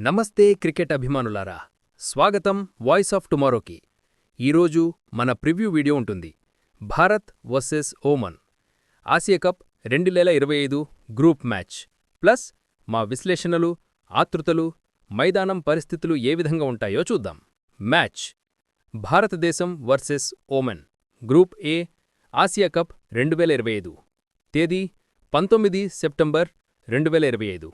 నమస్తే క్రికెట్ అభిమానులారా. స్వాగతం voice of టుమారోకి. ఈరోజు మన ప్రివ్యూ వీడియో ఉంటుంది. Bharat versus Oman. Asia cup రెండు వేల ఇరవై ఐదు గ్రూప్ మ్యాచ్. ప్లస్ మా విశ్లేషణలు ఆతృతలు మైదానం పరిస్థితులు ఏ విధంగా ఉంటాయో చూద్దాం. మ్యాచ్. భారతదేశం versus Oman. Group A Asia cup రెండు వేల ఇరవై ఐదు. తేదీ పంతొమ్మిది సెప్టెంబర్ రెండు వేల ఇరవై ఐదు.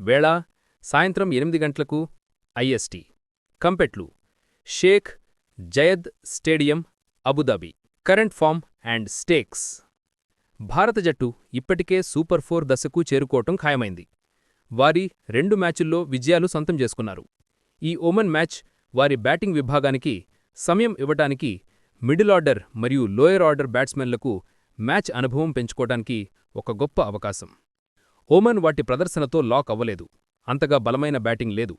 వేళ సాయంత్రం ఎనిమిది గంటలకు IST. కంపెట్లు. Sheikh Zayed stadium Abu Dhabi. Current form and stakes. భారత జట్టు ఇప్పటికే సూపర్ ఫోర్ దశకు చేరుకోవటం ఖాయమైంది. వారి రెండు మ్యాచుల్లో విజయాలు సొంతం చేసుకున్నారు. ఈ ఓమన్ మ్యాచ్ వారి బ్యాటింగ్ విభాగానికి సమయం ఇవ్వటానికి మిడిల్ ఆర్డర్ మరియు లోయర్ ఆర్డర్ బ్యాట్స్మెన్లకు మ్యాచ్ అనుభవం పెంచుకోవటానికి ఒక గొప్ప అవకాశం. ఓమన్ వాటి ప్రదర్శనతో లాక్ అవ్వలేదు. అంతగా బలమైన బ్యాటింగ్ లేదు.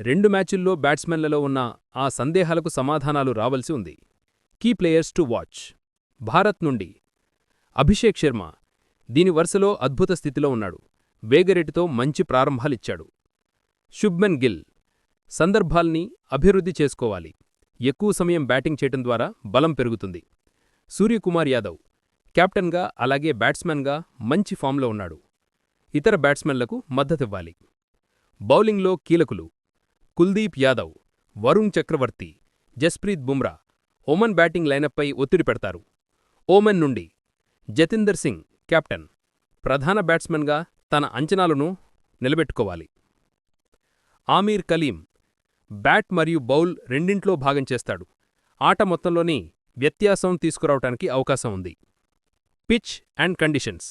రెండు మ్యాచుల్లో బ్యాట్స్మెన్లలో ఉన్న ఆ సందేహాలకు సమాధానాలు రావలసి ఉంది. Key players to watch. Bharat నుండి అభిషేక్ శర్మ దీని వరుసలో అద్భుత స్థితిలో ఉన్నాడు. వేగరెటితో మంచి ప్రారంభాలిచ్చాడు. శుభ్మన్ గిల్ సందర్భాల్ని అభివృద్ధి చేసుకోవాలి. ఎక్కువ సమయం బ్యాటింగ్ చేయటం ద్వారా బలం పెరుగుతుంది. సూర్యకుమార్ యాదవ్ కెప్టెన్గా అలాగే బ్యాట్స్మెన్గా మంచి ఫామ్లో ఉన్నాడు. ఇతర బ్యాట్స్మెన్లకు మద్దతివ్వాలి. బౌలింగ్లో కీలకులు కుల్దీప్ యాదవ్ వరుణ్ చక్రవర్తి జస్ప్రీత్ బుమ్రా ఓమన్ బ్యాటింగ్ లైనప్పై ఒత్తిడి పెడతారు. ఓమన్ నుండి జతీందర్ సింగ్ కెప్టెన్ ప్రధాన బ్యాట్స్మెన్గా తన అంచనాలను నిలబెట్టుకోవాలి. ఆమీర్ కలీం బ్యాట్ మరియు బౌల్ రెండింట్లో భాగం చేస్తాడు. ఆట మొత్తంలోని వ్యత్యాసం తీసుకురావటానికి అవకాశం ఉంది. Pitch and conditions.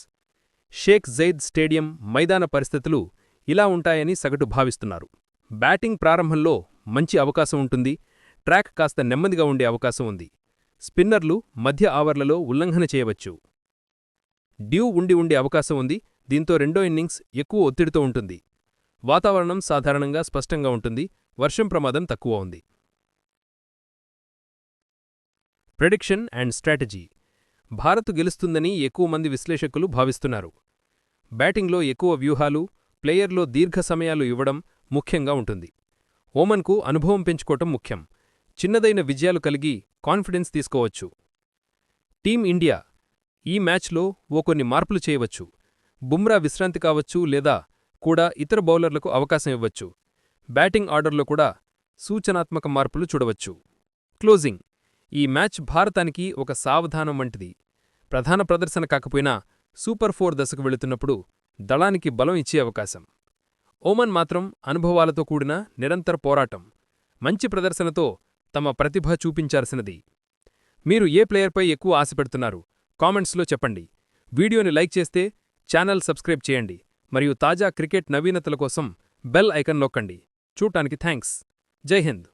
Sheikh Zayed stadium మైదాన పరిస్థితులు ఇలా ఉంటాయని సగటు భావిస్తున్నారు. బ్యాటింగ్ ప్రారంభంలో మంచి అవకాశం ఉంటుంది. ట్రాక్ కాస్త నెమ్మదిగా ఉండే అవకాశం ఉంది. స్పిన్నర్లు మధ్య ఆవర్లలో ఉల్లంఘన చేయవచ్చు. డ్యూ ఉండి ఉండే అవకాశం ఉంది. దీంతో రెండో ఇన్నింగ్స్ ఎక్కువ ఒత్తిడితో ఉంటుంది. వాతావరణం సాధారణంగా స్పష్టంగా ఉంటుంది. వర్షం ప్రమాదం తక్కువ ఉంది. Prediction and strategy. భారత్ గెలుస్తుందని ఎక్కువ మంది విశ్లేషకులు భావిస్తున్నారు. బ్యాటింగ్లో ఎక్కువ వ్యూహాలు ప్లేయర్లో దీర్ఘ సమయాలు ఇవ్వడం ముఖ్యంగా ఉంటుంది. ఓమన్కు అనుభవం పెంచుకోవటం ముఖ్యం. చిన్నదైన విజయాలు కలిగి కాన్ఫిడెన్స్ తీసుకోవచ్చు. టీం ఇండియా ఈ మ్యాచ్లో ఓ కొన్ని మార్పులు చేయవచ్చు. బుమ్రా విశ్రాంతి కావచ్చు లేదా కూడా ఇతర బౌలర్లకు అవకాశం ఇవ్వచ్చు. బ్యాటింగ్ ఆర్డర్లో కూడా సూచనాత్మక మార్పులు చూడవచ్చు. క్లోజింగ్. ఈ మ్యాచ్ భారతానికి ఒక సావధానం వంటిది. ప్రధాన ప్రదర్శన కాకపోయినా సూపర్ ఫోర్ దశకు వెళుతున్నప్పుడు దళానికి బలం ఇచ్చే అవకాశం. ఓమన్ మాత్రం అనుభవాలతో కూడిన నిరంతర పోరాటం మంచి ప్రదర్శనతో తమ ప్రతిభ చూపించాల్సినది. మీరు ఏ ప్లేయర్పై ఎక్కువ ఆశపెడుతున్నారు కామెంట్స్లో చెప్పండి. వీడియోని లైక్ చేస్తే ఛానల్ సబ్స్క్రైబ్ చేయండి మరియు తాజా క్రికెట్ నవీనతల కోసం బెల్ ఐకన్ నొక్కండి. చూడటానికి థ్యాంక్స్ జై హింద్.